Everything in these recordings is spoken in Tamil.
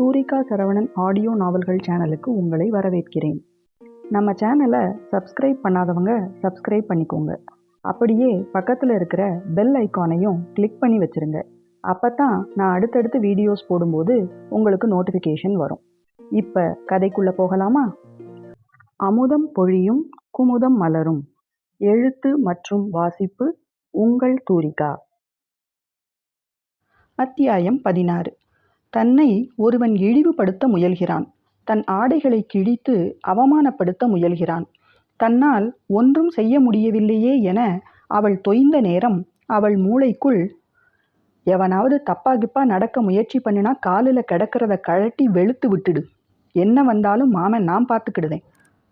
சூரிகா சரவணன் ஆடியோ நாவல்கள் சேனலுக்கு உங்களை வரவேற்கிறேன். நம்ம சேனலை சப்ஸ்கிரைப் பண்ணாதவங்க சப்ஸ்கிரைப் பண்ணிக்கோங்க. அப்படியே பக்கத்தில் இருக்கிற பெல் ஐக்கானையும் கிளிக் பண்ணி வச்சிருங்க. அப்போ தான் நான் அடுத்தடுத்து வீடியோஸ் போடும்போது உங்களுக்கு நோட்டிஃபிகேஷன் வரும். இப்போ கதைக்குள்ளே போகலாமா? அமுதம் பொழியும் குமுதம் மலரும். எழுத்து மற்றும் வாசிப்பு உங்கள் தூரிகா. அத்தியாயம் பதினாறு. தன்னை ஒருவன் இழிவுபடுத்த முயல்கிறான். தன் ஆடைகளை கிழித்து அவமானப்படுத்த முயல்கிறான். தன்னால் ஒன்றும் செய்ய முடியவில்லையே என அவள் தொய்ந்த நேரம் அவள் மூளைக்குள் எவனாவது தப்பா கிப்பா நடக்க முயற்சி பண்ணினா காலில் கிடக்கிறத கழட்டி வெளுத்து விட்டுடு. என்ன வந்தாலும் மாமன் நான் பார்த்துக்கிடுதேன்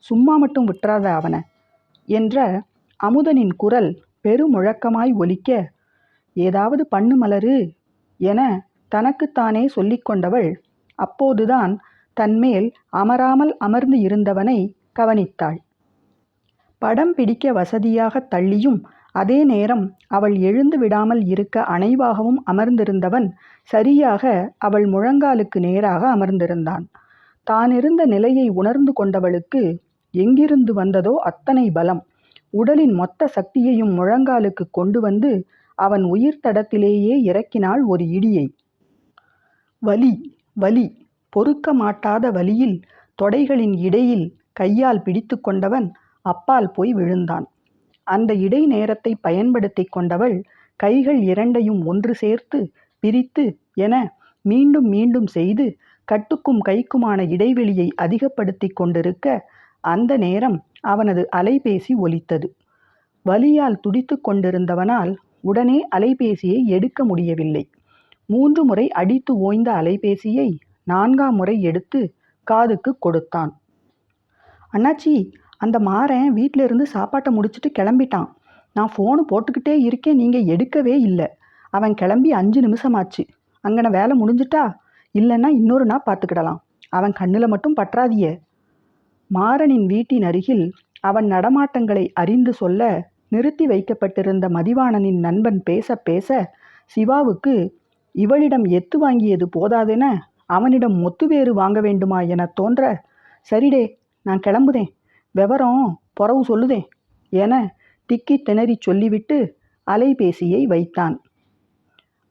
சும்மா மட்டும் விட்டுறாத அவனை என்ற அமுதனின் குரல் பெருமுழக்கமாய் ஒலிக்க ஏதாவது பண்ணு மலரு என தனக்குத்தானே சொல்லிக்கொண்டவள் அப்போதுதான் தன்மேல் அமராமல் அமர்ந்து இருந்தவனை கவனித்தாள். படம் பிடிக்க வசதியாக தள்ளியும் அதே நேரம் அவள் எழுந்து விடாமல் இருக்க அணைவாகவும் அமர்ந்திருந்தவன் சரியாக அவள் முழங்காலுக்கு நேராக அமர்ந்திருந்தான். தானிருந்த நிலையை உணர்ந்து கொண்டவளுக்கு எங்கிருந்து வந்ததோ அத்தனை பலம். உடலின் மொத்த சக்தியையும் முழங்காலுக்கு கொண்டு வந்து அவன் உயிர் தடத்திலேயே இறக்கினாள் ஒரு இடியை. வலி வலி. பொறுக்க மாட்டாத வலியில் தொடைகளின் இடையில் கையால் பிடித்து கொண்டவன் அப்பால் போய் விழுந்தான். அந்த இடை நேரத்தை பயன்படுத்தி கொண்டவள் கைகள் இரண்டையும் ஒன்று சேர்த்து பிரித்து என மீண்டும் மீண்டும் செய்து கட்டுக்கும் கைக்குமான இடைவெளியை அதிகப்படுத்தி கொண்டிருக்க அந்த நேரம் அவனது அலைபேசி ஒலித்தது. வலியால் துடித்து கொண்டிருந்தவனால் உடனே அலைபேசியை எடுக்க முடியவில்லை. மூன்று முறை அடித்து ஓய்ந்த அலைபேசியை நான்காம் முறை எடுத்து காதுக்கு கொடுத்தான். அண்ணாச்சி அந்த மாறன் வீட்டில இருந்து சாப்பாட்டை முடிச்சுட்டு கிளம்பிட்டான். நான் ஃபோனு போட்டுக்கிட்டே இருக்கேன் நீங்கள் எடுக்கவே இல்லை. அவன் கிளம்பி அஞ்சு நிமிஷமாச்சு. அங்கன வேலை முடிஞ்சிட்டா? இல்லைன்னா இன்னொரு நாள் பார்த்துக்கிடலாம். அவன் கண்ணில் மட்டும் பற்றாதியே மாறனின் வீட்டின் அருகில் அவன் நடமாட்டங்களை அறிந்து சொல்ல நிறுத்தி வைக்கப்பட்டிருந்த மதிவாணனின் நண்பன் பேச பேச சிவாவுக்கு இவளிடம் எத்து வாங்கியது போதாதென அவனிடம் மொத்துவேறு வாங்க வேண்டுமா என தோன்ற சரிடே நான் கிளம்புதேன் விவரம் பொறவு சொல்லுதேன் என திக்கி திணறி சொல்லிவிட்டு அலைபேசியை வைத்தான்.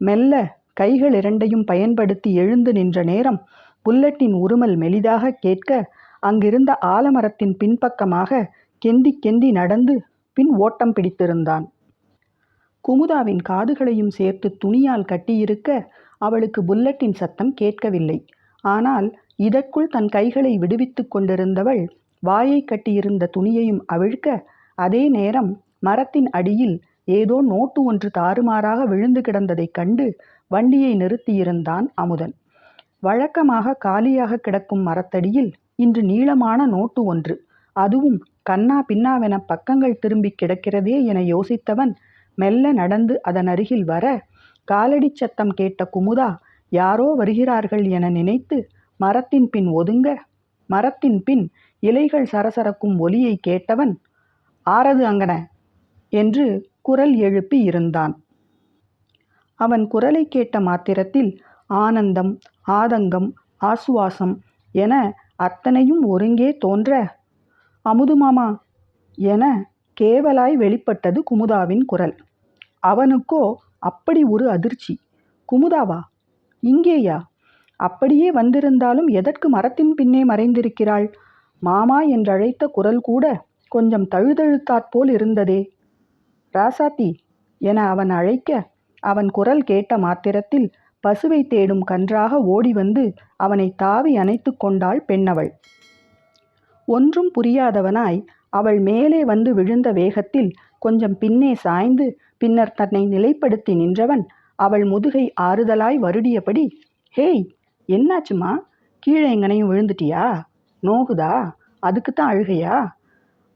மெல்ல கைகள் இரண்டையும் பயன்படுத்தி எழுந்து நின்ற நேரம் புல்லட்டின் உருமல் மெலிதாக கேட்க அங்கிருந்த ஆலமரத்தின் பின்பக்கமாக கெந்தி கெந்தி நடந்து பின் ஓட்டம் பிடித்திருந்தான். குமுதாவின் காதுகளையும் சேர்த்து துணியால் கட்டியிருக்க அவளுக்கு புல்லட்டின் சத்தம் கேட்கவில்லை. ஆனால் இதற்குள் தன் கைகளை விடுவித்து கொண்டிருந்தவள் வாயை கட்டியிருந்த துணியையும் அவிழ்க்க அதே நேரம் மரத்தின் அடியில் ஏதோ நோட்டு ஒன்று தாறுமாறாக விழுந்து கிடந்ததைக் கண்டு வண்டியை நிறுத்தியிருந்தான் அமுதன். வழக்கமாக காலியாக கிடக்கும் மரத்தடியில் இன்று நீளமான நோட்டு ஒன்று அதுவும் கண்ணா பின்னாவென பக்கங்கள் திரும்பி கிடக்கிறதே என யோசித்தவன் மெல்ல நடந்து அதன் அருகில் வர காலடி சத்தம் கேட்ட குமுதா யாரோ வருகிறார்கள் என நினைத்து மரத்தின் பின் ஒதுங்க. மரத்தின் பின் இலைகள் சரசரக்கும் ஒலியை கேட்டவன் ஆறது அங்கன என்று குரல் எழுப்பி இருந்தான். அவன் குரலை கேட்ட மாத்திரத்தில் ஆனந்தம் ஆதங்கம் ஆசுவாசம் என அத்தனையும் ஒருங்கே தோன்ற அமுதுமாமா என கேவலாய் வெளிப்பட்டது குமுதாவின் குரல். அவனுக்கோ அப்படி ஒரு அதிர்ச்சி. குமுதாவா இங்கேயா? அப்படியே வந்திருந்தாலும் எதற்கு மரத்தின் பின்னே மறைந்திருக்கிறாள்? மாமா என்றழைத்த குரல் கூட கொஞ்சம் தழுதழுத்தாற்போல் இருந்ததே. ராசாத்தி என அவன் அழைக்க அவன் குரல் கேட்ட மாத்திரத்தில் பசுவை தேடும் கன்றாக ஓடி வந்து அவனை தாவி அணைத்து கொண்டாள் பெண்ணவள். ஒன்றும் புரியாதவனாய் அவள் மேலே வந்து விழுந்த வேகத்தில் கொஞ்சம் பின்னே சாய்ந்து பின்னர் தன்னை நிலைப்படுத்தி நின்றவன் அவள் முதுகை ஆறுதலாய் வருடியபடி ஹேய் என்னாச்சுமா? கீழே எங்கனையும் விழுந்துட்டியா? நோகுதா? அதுக்குத்தான் அழுகையா?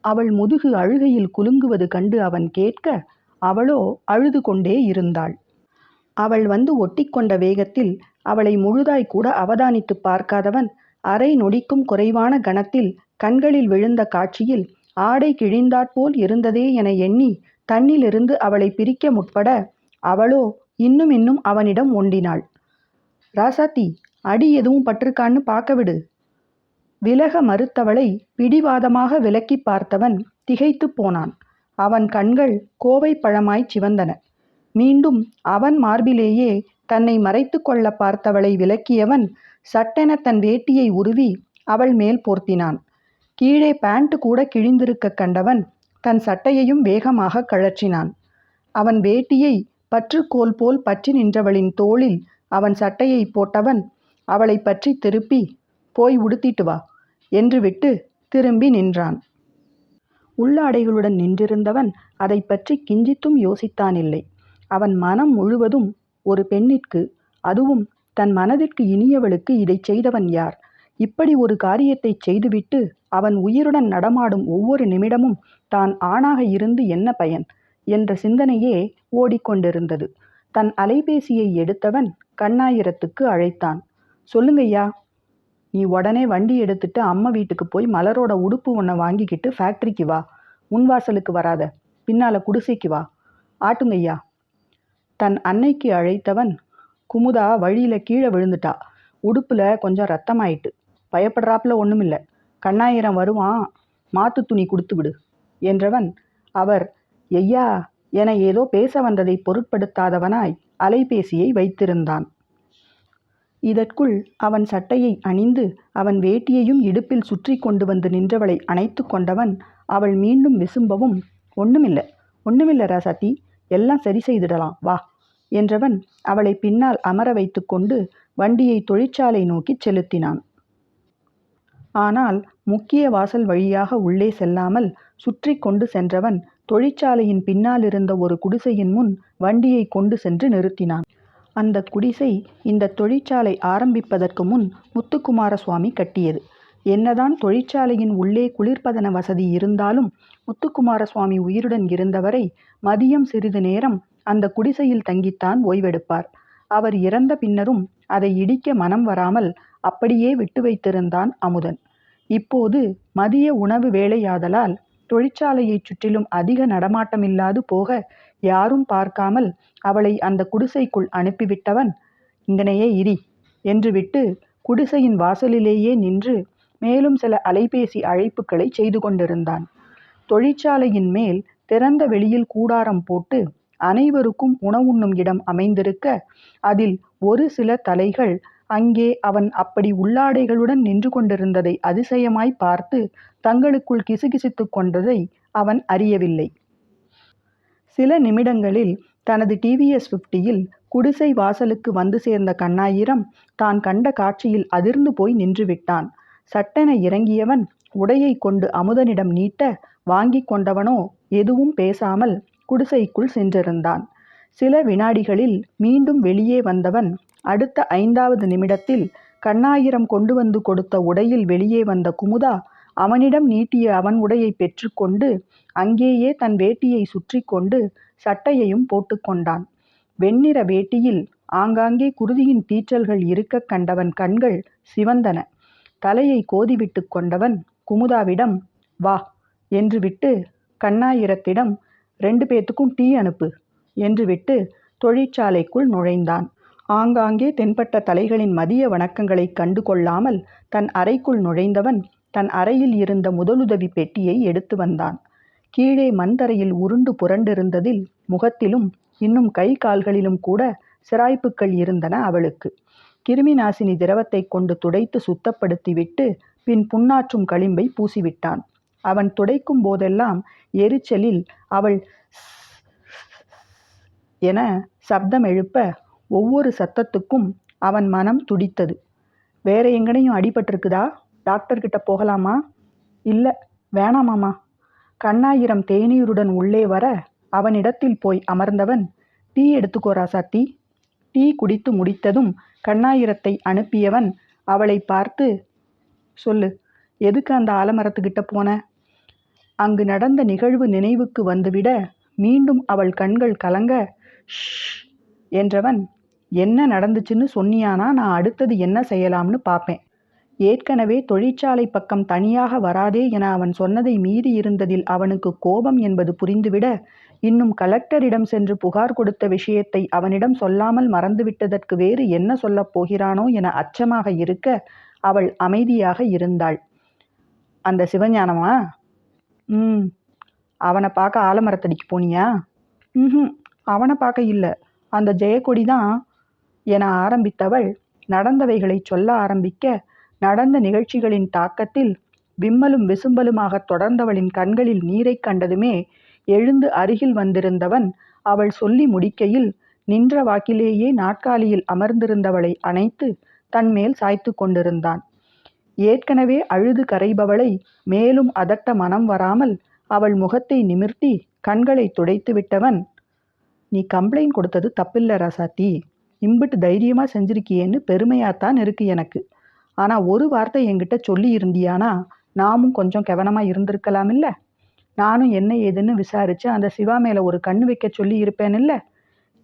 அவள் முதுகு அழுகையில் குலுங்குவது கண்டு அவன் கேட்க அவளோ அழுது கொண்டே இருந்தாள். அவள் வந்து ஒட்டிக்கொண்ட வேகத்தில் அவளை முழுதாய் கூட அவதானித்து பார்க்காதவன் அரை நொடிக்கும் குறைவான கணத்தில் கண்களில் விழுந்த காட்சியில் ஆடை கிழிந்தாற்போல் இருந்ததே என எண்ணி தன்னிலிருந்து அவளை பிரிக்க முற்பட அவளோ இன்னும் இன்னும் அவனிடம் ஒண்டினாள். ராசாத்தி அடி எதுவும் பட்டிருக்கான்னு பார்க்க விடு விலக மறுத்தவளை பிடிவாதமாக விலக்கி பார்த்தவன் திகைத்துப் போனான். அவன் கண்கள் கோவை பழமாய்ச் சிவந்தன. மீண்டும் அவன் மார்பிலேயே தன்னை மறைத்து கொள்ள பார்த்தவளை விலக்கியவன் சட்டென தன் வேட்டியை உருவி அவள் மேல் போர்த்தினான். கீழே பேண்ட் கூட கிழிந்திருக்க கண்டவன் தன் சட்டையையும் வேகமாக கழற்றினான். அவன் வேட்டியை பற்றுக்கோல் போல் பற்றி நின்றவளின் தோளில் அவன் சட்டையை போட்டவன் அவளை பற்றி திருப்பி போய் உடுத்திட்டு வா என்று விட்டு திரும்பி நின்றான். உள்ளாடைகளுடன் நின்றிருந்தவன் அதை பற்றி கிஞ்சித்தும் யோசித்தானில்லை. அவன் மனம் முழுவதும் ஒரு பெண்ணிற்கு அதுவும் தன் மனதிற்கு இனியவளுக்கு இதைச் செய்தவன் யார்? இப்படி ஒரு காரியத்தைச் செய்துவிட்டு அவன் உயிருடன் நடமாடும் ஒவ்வொரு நிமிடமும் தான் ஆணாக இருந்து என்ன பயன்? என்ற சிந்தனையே ஓடிக்கொண்டிருந்தது. தன் அலைபேசியை எடுத்தவன் கண்ணாயிரத்துக்கு அழைத்தான். சொல்லுங்கய்யா நீ உடனே வண்டி எடுத்துட்டு அம்மா வீட்டுக்கு போய் மலரோட உடுப்பு ஒன்றை வாங்கிக்கிட்டு ஃபேக்ட்ரிக்கு வா. முன்வாசலுக்கு வராத. பின்னால குடிசைக்கு வா. ஆட்டுங்கய்யா தன் அன்னைக்கு அழைத்தவன் குமுதா வழியில கீழே விழுந்துட்டா. உடுப்பில் கொஞ்சம் ரத்தமாயிட்டு பயப்படுறாப்புல ஒண்ணுமில்ல. கண்ணாயிரம் வருவான் மாத்து துணி கொடுத்து விடு என்றவன் அவர் ஐயா என ஏதோ பேச வந்ததை பொருட்படுத்தாதவனாய் அலைபேசியை வைத்திருந்தான். இதற்குள் அவன் சட்டையை அணிந்து அவன் வேட்டியையும் இடுப்பில் சுற்றி கொண்டு வந்து நின்றவளை அணைத்து கொண்டவன் அவள் மீண்டும் விசும்பவும் ஒன்றுமில்லை ஒன்றுமில்லரா ராசாத்தி எல்லாம் சரி செய்திடலாம் வா என்றவன் அவளை பின்னால் அமர வைத்துக்கொண்டு வண்டியை தொழிற்சாலை நோக்கிச் செலுத்தினான். ஆனால் முக்கிய வாசல் வழியாக உள்ளே செல்லாமல் சுற்றி கொண்டு சென்றவன் தொழிற்சாலையின் பின்னால் இருந்த ஒரு குடிசையின் முன் வண்டியை கொண்டு சென்று நிறுத்தினான். அந்த குடிசை இந்த தொழிற்சாலை ஆரம்பிப்பதற்கு முன் முத்துக்குமார சுவாமி கட்டியது. என்னதான் தொழிற்சாலையின் உள்ளே குளிர்பதன வசதி இருந்தாலும் முத்துக்குமார சுவாமி உயிருடன் இருந்தவரை மதியம் சிறிது நேரம் அந்த குடிசையில் தங்கித்தான் ஓய்வெடுப்பார். அவர் இறந்த பின்னரும் அதை இடிக்க மனம் வராமல் அப்படியே விட்டு வைத்திருந்தான் அமுதன். இப்போது மதிய உணவு வேளையாதலால் தொழிற்சாலையைச் சுற்றிலும் அதிக நடமாட்டமில்லாது போக யாரும் பார்க்காமல் அவளை அந்த குடிசைக்குள் அனுப்பிவிட்டவன் இங்கனையே இரி என்று விட்டு குடிசையின் வாசலிலேயே நின்று மேலும் சில அலைபேசி அழைப்புகளை செய்து கொண்டிருந்தான். தொழிற்சாலையின் மேல் திறந்த வெளியில் கூடாரம் போட்டு அனைவருக்கும் உணவுண்ணும் இடம் அமைந்திருக்க அதில் ஒரு சில தலைகள் அங்கே அவன் அப்படி உள்ளாடைகளுடன் நின்று கொண்டிருந்ததை அதிசயமாய் பார்த்து தங்களுக்குள் கிசுகிசுத்துக் கொண்டதை அவன் அறியவில்லை. சில நிமிடங்களில் தனது டிவிஎஸ் ஃபிஃப்டியில் குடிசை வாசலுக்கு வந்து சேர்ந்த கண்ணாயிரம் தான் கண்ட காட்சியில் அதிர்ந்து போய் நின்றுவிட்டான். சட்டென இறங்கியவன் உடையை கொண்டு அமுதனிடம் நீட்ட வாங்கி கொண்டவனோ எதுவும் பேசாமல் குடிசைக்குள் சென்றிருந்தான். சில வினாடிகளில் மீண்டும் வெளியே வந்தவன் அடுத்த ஐந்தாவது நிமிடத்தில் கண்ணாயிரம் கொண்டு வந்து கொடுத்த உடையில் வெளியே வந்த குமுதா அவனிடம் நீட்டிய அவன் உடையை பெற்றுக்கொண்டு அங்கேயே தன் வேட்டியை சுற்றி கொண்டு சட்டையையும் போட்டுக்கொண்டான் வெண்ணிற வேட்டியில் ஆங்காங்கே குருதியின் தீற்றல்கள் இருக்க கண்டவன் கண்கள் சிவந்தன. தலையை கோதிவிட்டு கொண்டவன் குமுதாவிடம் வா என்று விட்டு கண்ணாயிரத்திடம் ரெண்டு பேத்துக்கும் டீ அனுப்பு என்று விட்டு தொழிற்சாலைக்குள் நுழைந்தான். ஆங்காங்கே தென்பட்ட தலைகளின் மதிய வணக்கங்களை கண்டு கொள்ளாமல் தன் அறைக்குள் நுழைந்தவன் தன் அறையில் இருந்த முதலுதவி பெட்டியை எடுத்து வந்தான் கீழே மண்தரையில் உருண்டு புரண்டிருந்ததில் முகத்திலும் இன்னும் கை கால்களிலும் கூட சிராய்ப்புக்கள் இருந்தன அவளுக்கு கிருமி நாசினி திரவத்தை கொண்டு துடைத்து சுத்தப்படுத்திவிட்டு பின் புண்ணாற்றும் களிம்பை பூசிவிட்டான் அவன் துடைக்கும் போதெல்லாம் எரிச்சலில் அவள் என சப்தம் எழுப்ப ஒவ்வொரு சத்தத்துக்கும் அவன் மனம் துடித்தது. வேற எங்கனையும் அடிபட்டிருக்குதா? டாக்டர்கிட்ட போகலாமா? இல்லை வேணாமாமா. கண்ணாயிரம் தேநீருடன் உள்ளே வர அவனிடத்தில் போய் அமர்ந்தவன் டீ எடுத்துக்கோ ராசாத்தி. டீ குடித்து முடித்ததும் கண்ணாயிரத்தை அனுப்பியவன் அவளை பார்த்து சொல்லு எதுக்கு அந்த ஆலமரத்துக்கிட்ட போன? அங்கு நடந்த நிகழ்வு நினைவுக்கு வந்துவிட மீண்டும் அவள் கண்கள் கலங்க ஷ் என்றவன் என்ன நடந்துச்சுன்னு சொன்னியானா நான் அடுத்தது என்ன செய்யலாம்னு பார்ப்பேன். ஏற்கனவே தொழிற்சாலை பக்கம் தனியாக வராதே என அவன் சொன்னதை மீறி இருந்ததில் அவனுக்கு கோபம் என்பது புரிந்துவிட இன்னும் கலெக்டரிடம் சென்று புகார் கொடுத்த விஷயத்தை அவனிடம் சொல்லாமல் மறந்துவிட்டதற்கு வேறு என்ன சொல்லப் போகிறானோ என அச்சமாக இருக்க அவள் அமைதியாக இருந்தாள். அந்த சிவஞானமா? ம். அவனை பார்க்க ஆலமரத்தடிக்கு போனியா? ம் அவனை பார்க்க இல்லை. அந்த ஜெயக்கொடி தான் என ஆரம்பித்தவள் நடந்தவைகளை சொல்ல ஆரம்பிக்க நடந்த நிகழ்ச்சிகளின் தாக்கத்தில் விம்மலும் விசும்பலுமாக தொடர்ந்தவளின் கண்களில் நீரைக் கண்டதுமே எழுந்து அருகில் வந்திருந்தவன் அவள் சொல்லி முடிக்கையில் நின்ற வாக்கிலேயே நாற்காலியில் அமர்ந்திருந்தவளை அணைத்து தன்மேல் சாய்த்து கொண்டிருந்தான். ஏற்கனவே அழுது கரைபவளை மேலும் அதட்ட மனம் வராமல் அவள் முகத்தை நிமிர்த்தி கண்களை துடைத்து விட்டவன் நீ கம்ப்ளைண்ட் கொடுத்தது தப்பில்ல ரசாத்தி. இம்பிட்டு தைரியமாக செஞ்சுருக்கியேன்னு பெருமையாகத்தான் இருக்குது எனக்கு. ஆனால் ஒரு வார்த்தை என்கிட்ட சொல்லி இருந்தியானா நாமும் கொஞ்சம் கவனமாக இருந்திருக்கலாம் இல்லை நானும் என்ன ஏதுன்னு விசாரித்து அந்த சிவா மேலே ஒரு கண்ணு வைக்க சொல்லி இருப்பேன் இல்லை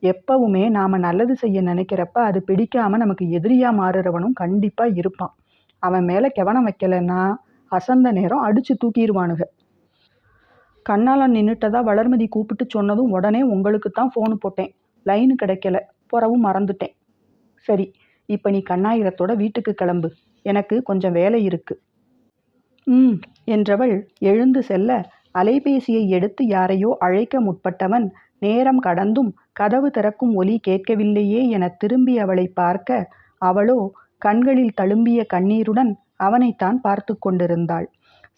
எப்பவுமே நாம் நல்லது செய்ய நினைக்கிறப்ப அது பிடிக்காமல் நமக்கு எதிரியாக மாறுறவனும் கண்டிப்பாக இருப்பான். அவன் மேலே கவனம் வைக்கலன்னா அசந்த நேரம் அடித்து தூக்கிடுவானுங்க கண்ணால் நின்றுட்டதா வளர்மதி கூப்பிட்டு சொன்னதும் உடனே உங்களுக்கு தான் ஃபோனு போட்டேன். லைனு கிடைக்கல. புறவும் மறந்துட்டேன். சரி இப்போ நீ கண்ணாயிரத்தோட வீட்டுக்கு கிளம்பு. எனக்கு கொஞ்சம் வேலை இருக்கு. ம் என்றவள் எழுந்து செல்ல அலைபேசியை எடுத்து யாரையோ அழைக்க முற்பட்டவன் நேரம் கடந்தும் கதவு திறக்கும் ஒலி கேட்கவில்லையே என திரும்பி அவளை பார்க்க அவளோ கண்களில் தழும்பிய கண்ணீருடன் அவனைத்தான் பார்த்து கொண்டிருந்தாள்.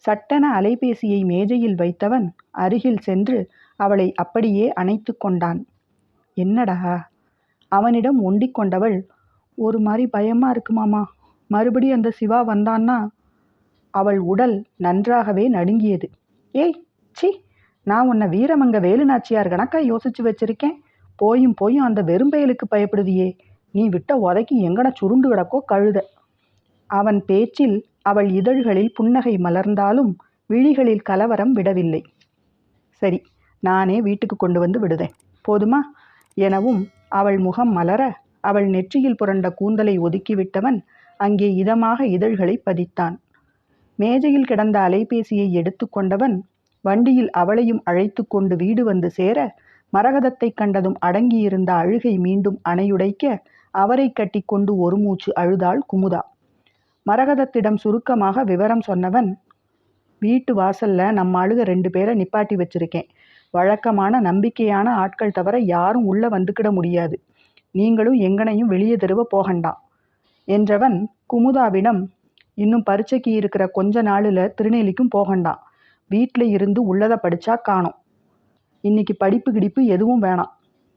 சட்டென அலைபேசியை மேஜையில் வைத்தவன் அருகில் சென்று அவளை அப்படியே அணைத்து கொண்டான். என்னடா? அவனிடம் ஒண்டிக் கொண்டவள் ஒரு மாதிரி பயமா இருக்கு மாமா. மறுபடி அந்த சிவா வந்தான்னா? அவள் உடல் நன்றாகவே நடுங்கியது. ஏய் சி நான் உன்னை வீரமங்க வேலுநாச்சியார் கணக்கா யோசிச்சு வச்சிருக்கேன். போயும் போயும் அந்த வெறும்பயலுக்கு பயப்படுதியே. நீ விட்ட உதைக்கு எங்கன சுருண்டு கிடக்கோ கழுத. அவன் பேச்சில் அவள் இதழ்களில் புன்னகை மலர்ந்தாலும் விழிகளில் கலவரம் விடவில்லை. சரி நானே வீட்டுக்கு கொண்டு வந்து விடுதேன். போதுமா? எனவும் அவள் முகம் மலர அவள் நெற்றியில் புரண்ட கூந்தலை ஒதுக்கிவிட்டவன் அங்கே இதமாக இதழ்களை பதித்தான். மேஜையில் கிடந்த அலைபேசியை எடுத்துக்கொண்டவன் வண்டியில் அவளையும் அழைத்து கொண்டு வீடு வந்து சேர மரகதத்தைக் கண்டதும் அடங்கியிருந்த அழுகை மீண்டும் அணையுடைக்க அவரை கட்டிக்கொண்டு ஒரு மூச்சு அழுதாள் குமுதா. மரகதத்திடம் சுருக்கமாக விவரம் சொன்னவன் வீட்டு வாசல்ல நம்ம ஆளுக ரெண்டு பேரை நிப்பாட்டி வச்சிருக்கேன். வழக்கமான நம்பிக்கையான ஆட்கள் தவிர யாரும் உள்ளே வந்துக்கிட முடியாது. நீங்களும் எங்கனையும் வெளியே தெருவ போகண்டாம் என்றவன் குமுதாவிடம் இன்னும் பரீட்சைக்கு இருக்கிற கொஞ்ச நாளில் திருநெல்லிக்கும் போகண்டாம் வீட்டில் இருந்து உள்ளதை படித்தா காணும். இன்னைக்கு படிப்பு கிடிப்பு எதுவும் வேணாம்.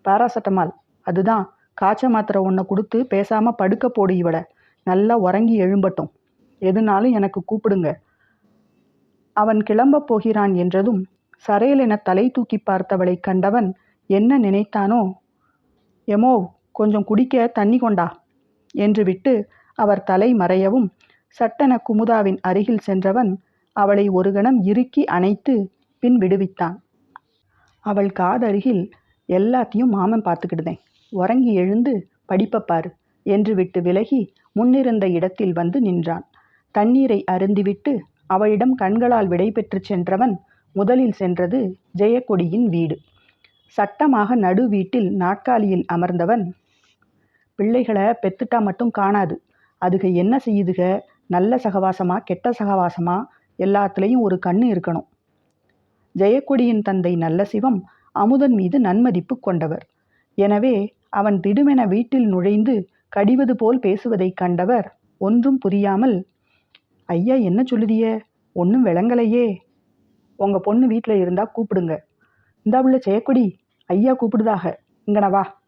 பாராசட்டமால். அதுதான் காய்ச்ச மாத்திரை ஒன்றை கொடுத்து பேசாமல் படுக்க போடு இவட நல்லா உறங்கி எழும்பட்டும். எதுனாலும் எனக்கு கூப்பிடுங்க. அவன் கிளம்பப் போகிறான் என்றதும் சரையலென தலை தூக்கி பார்த்தவளை கண்டவன் என்ன நினைத்தானோ? எமோ கொஞ்சம் குடிக்க தண்ணி கொண்டா? என்று விட்டு அவர் தலை மறையவும் சட்டென குமுதாவின் அருகில் சென்றவன் அவளை ஒரு கணம் இறுக்கி அணைத்து பின் விடுவித்தான். அவள் காதருகில் எல்லாத்தையும் மாமன் பார்த்துக்கிடுதேன். உறங்கி எழுந்து படிப்பப்பாரு என்று விட்டு விலகி முன்னிருந்த இடத்தில் வந்து நின்றான். தண்ணீரை அருந்திவிட்டு அவளிடம் கண்களால் விடைபெற்றுச் சென்றவன் முதலில் சென்றது ஜெயக்கொடியின் வீடு. சட்டமாக நடு வீட்டில் நாட்காலியில் அமர்ந்தவன் பிள்ளைகளை பெத்துட்டா மட்டும் காணாது. அதுக என்ன செய்யுதுக நல்ல சகவாசமா கெட்ட சகவாசமா? எல்லாத்துலேயும் ஒரு கண்ணு இருக்கணும் ஜெயக்கொடியின் தந்தை நல்ல சிவம் அமுதன் மீது நன்மதிப்பு கொண்டவர். எனவே அவன் திடுமென வீட்டில் நுழைந்து கடிவது போல் பேசுவதைக் கண்டவர். ஒன்றும் புரியாமல் ஐயா என்ன சொல்லுதிய? ஒன்றும் விளங்கலையே. உங்கள் பொண்ணு வீட்டில் இருந்தால் கூப்பிடுங்க. இந்தா உள்ள ஜெயக்கொடி ஐயா கூப்பிடுதாக. இங்கன வா.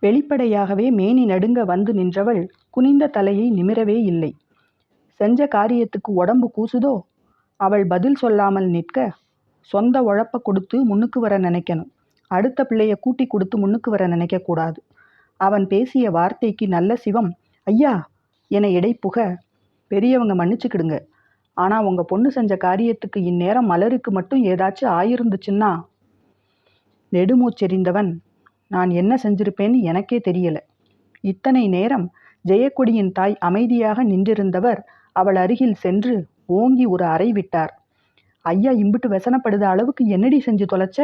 வெளிப்படையாகவே மேனி நடுங்க வந்து நின்றவள் குனிந்த தலையை நிமிரவே இல்லை. செஞ்ச காரியத்துக்கு உடம்பு கூசுதோ? அவள் பதில் சொல்லாமல் நிற்க சொந்த உழப்ப கொடுத்து முன்னுக்கு வர நினைக்கணும். அடுத்த பிள்ளைய கூட்டி கொடுத்து முன்னுக்கு வர நினைக்கக்கூடாது அவன் பேசிய வார்த்தைக்கு நல்ல சிவம் ஐயா என எடை புக. பெரியவங்க மன்னிச்சுக்கிடுங்க. ஆனால் உங்கள் பொண்ணு செஞ்ச காரியத்துக்கு இந்நேரம் மலருக்கு மட்டும் ஏதாச்சும் ஆயிருந்துச்சுன்னா நெடுமூச்செறிந்தவன். நான் என்ன செஞ்சிருப்பேன்னு எனக்கே தெரியல. இத்தனை நேரம் ஜெயக்கொடியின் தாய் அமைதியாக நின்றிருந்தவர் அவள் அருகில் சென்று ஓங்கி ஒரு அறை விட்டார். ஐயா இம்பிட்டு வெசனப்படுத அளவுக்கு என்னடி செஞ்சு தொலைச்ச?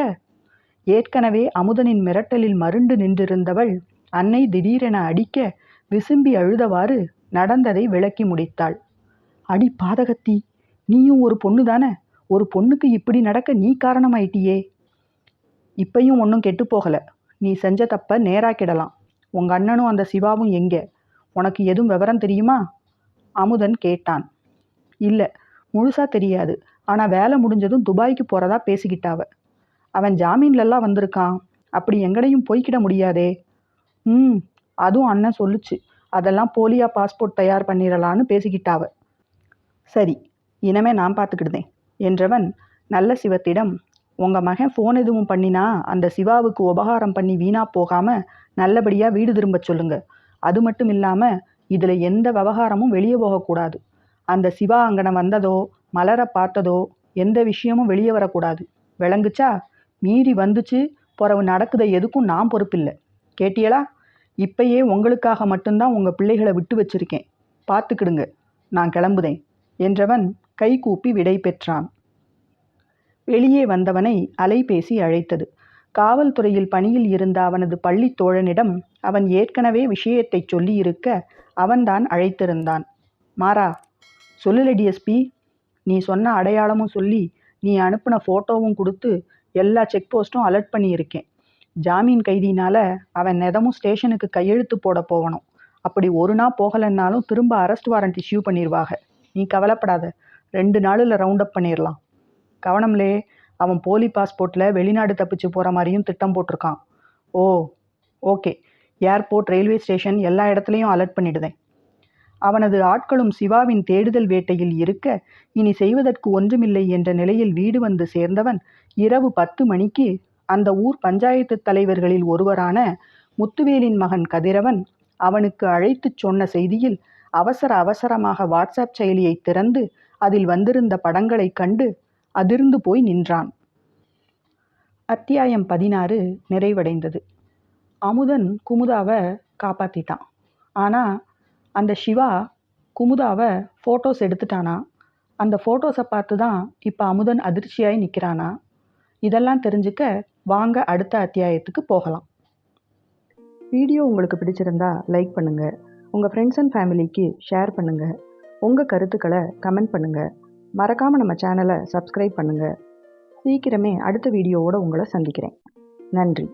ஏற்கனவே அமுதனின் மிரட்டலில் மருண்டு நின்றிருந்தவள் அன்னை திடீரென அடிக்க விசும்பி அழுதவாறு நடந்ததை விளக்கி முடித்தாள். அடி பாதகத்தி நீயும் ஒரு பொண்ணு தானே ஒரு பொண்ணுக்கு இப்படி நடக்க நீ காரணமாயிட்டியே. இப்பையும் ஒன்றும் கெட்டு நீ செஞ்ச தப்ப நேராக்கிடலாம் உங்க அண்ணனும் அந்த சிவாவும் எங்கே? உனக்கு எதுவும் விவரம் தெரியுமா? அமுதன் கேட்டான். இல்லை முழுசாக தெரியாது. ஆனால் வேலை முடிஞ்சதும் துபாய்க்கு போகிறதா பேசிக்கிட்டாவ. அவன் ஜாமீன்லலாம் வந்திருக்கான். அப்படி எங்கடையும் போய்க்கிட முடியாதே. ம் அதுவும் அண்ணன் சொல்லுச்சு. அதெல்லாம் போலியா பாஸ்போர்ட் தயார் பண்ணிடலான்னு பேசிக்கிட்டாவ. சரி இனிமே நான் பார்த்துக்கிடுதேன் என்றவன் நல்ல சிவத்திடம் உங்கள் மகன் ஃபோன் எதுவும் பண்ணினா அந்த சிவாவுக்கு உபகாரம் பண்ணி வீணா போகாமல் நல்லபடியாக வீடு திரும்பச் சொல்லுங்க. அது மட்டும் இல்லாமல் இதில் எந்த விவகாரமும் வெளியே போகக்கூடாது அந்த சிவா அங்கனை வந்ததோ மலரை பார்த்ததோ எந்த விஷயமும் வெளியே வரக்கூடாது. விளங்குச்சா? மீறி வந்துச்சு பிறவு நடக்குதை எதுக்கும் நான் பொறுப்பில்லை. கேட்டியலா? இப்பயே உங்களுக்காக மட்டும்தான் உங்கள் பிள்ளைகளை விட்டு வச்சுருக்கேன். பார்த்துக்கிடுங்க நான் கிளம்புதேன். என்றவன் கை கூப்பி விடை பெற்றான் வெளியே வந்தவனை அலைபேசி அழைத்தது. காவல்துறையில் பணியில் இருந்த அவனது பள்ளி தோழனிடம் அவன் ஏற்கனவே விஷயத்தை சொல்லியிருக்க அவன்தான் அழைத்திருந்தான். மாறா சொல்லுல டிஎஸ்பி நீ சொன்ன அடையாளமும் சொல்லி நீ அனுப்பின ஃபோட்டோவும் கொடுத்து எல்லா செக் போஸ்ட்டும் அலர்ட் பண்ணியிருக்கேன். ஜாமீன் கைதினால அவன் நெதமும் ஸ்டேஷனுக்கு கையெழுத்து போட போகணும். அப்படி ஒரு நாள் போகலைன்னாலும் திரும்ப அரெஸ்ட் வாரண்ட் இஷ்யூ பண்ணிடுவாங்க நீ கவலைப்படாத. ரெண்டு நாளில் ரவுண்ட் அப் பண்ணிடலாம் கவனம்லே அவன் போலி பாஸ்போர்ட்டில் வெளிநாடு தப்பிச்சு போகிற மாதிரியும் திட்டம் போட்டிருக்கான். Oh okay. Airport railway station எல்லா இடத்துலையும் அலர்ட் பண்ணிடுதேன். அவனது ஆட்களும் சிவாவின் தேடுதல் வேட்டையில் இருக்க இனி செய்வதற்கு ஒன்றுமில்லை என்ற நிலையில் வீடு வந்து சேர்ந்தவன் இரவு பத்து மணிக்கு அந்த ஊர் பஞ்சாயத்து தலைவர்களில் ஒருவரான முத்துவேலின் மகன் கதிரவன் அவனுக்கு அழைத்துச் சொன்ன செய்தியில் அவசர அவசரமாக வாட்ஸ்அப் செயலியை திறந்து அதில் வந்திருந்த படங்களை கண்டு அதிர்ந்து போய் நின்றான். அத்தியாயம் பதினாறு நிறைவடைந்தது. அமுதன் குமுதாவை காப்பாத்திட்டான். ஆனால் அந்த சிவா குமுதாவை ஃபோட்டோஸ் எடுத்துட்டானா? அந்த ஃபோட்டோஸை பார்த்து தான் இப்போ அமுதன் அதிர்ச்சியாய் நிற்கிறானா இதெல்லாம் தெரிஞ்சுக்க வாங்க அடுத்த அத்தியாயத்துக்கு போகலாம். வீடியோ உங்களுக்கு பிடிச்சிருந்தா லைக் பண்ணுங்கள் உங்கள் ஃப்ரெண்ட்ஸ் அண்ட் ஃபேமிலிக்கு ஷேர் பண்ணுங்கள் உங்கள் கருத்துக்களை கமெண்ட் பண்ணுங்கள் மறக்காமல் நம்ம சேனலை சப்ஸ்கிரைப் பண்ணுங்கள் சீக்கிரமே அடுத்த வீடியோவோட உங்களை சந்திக்கிறேன். நன்றி.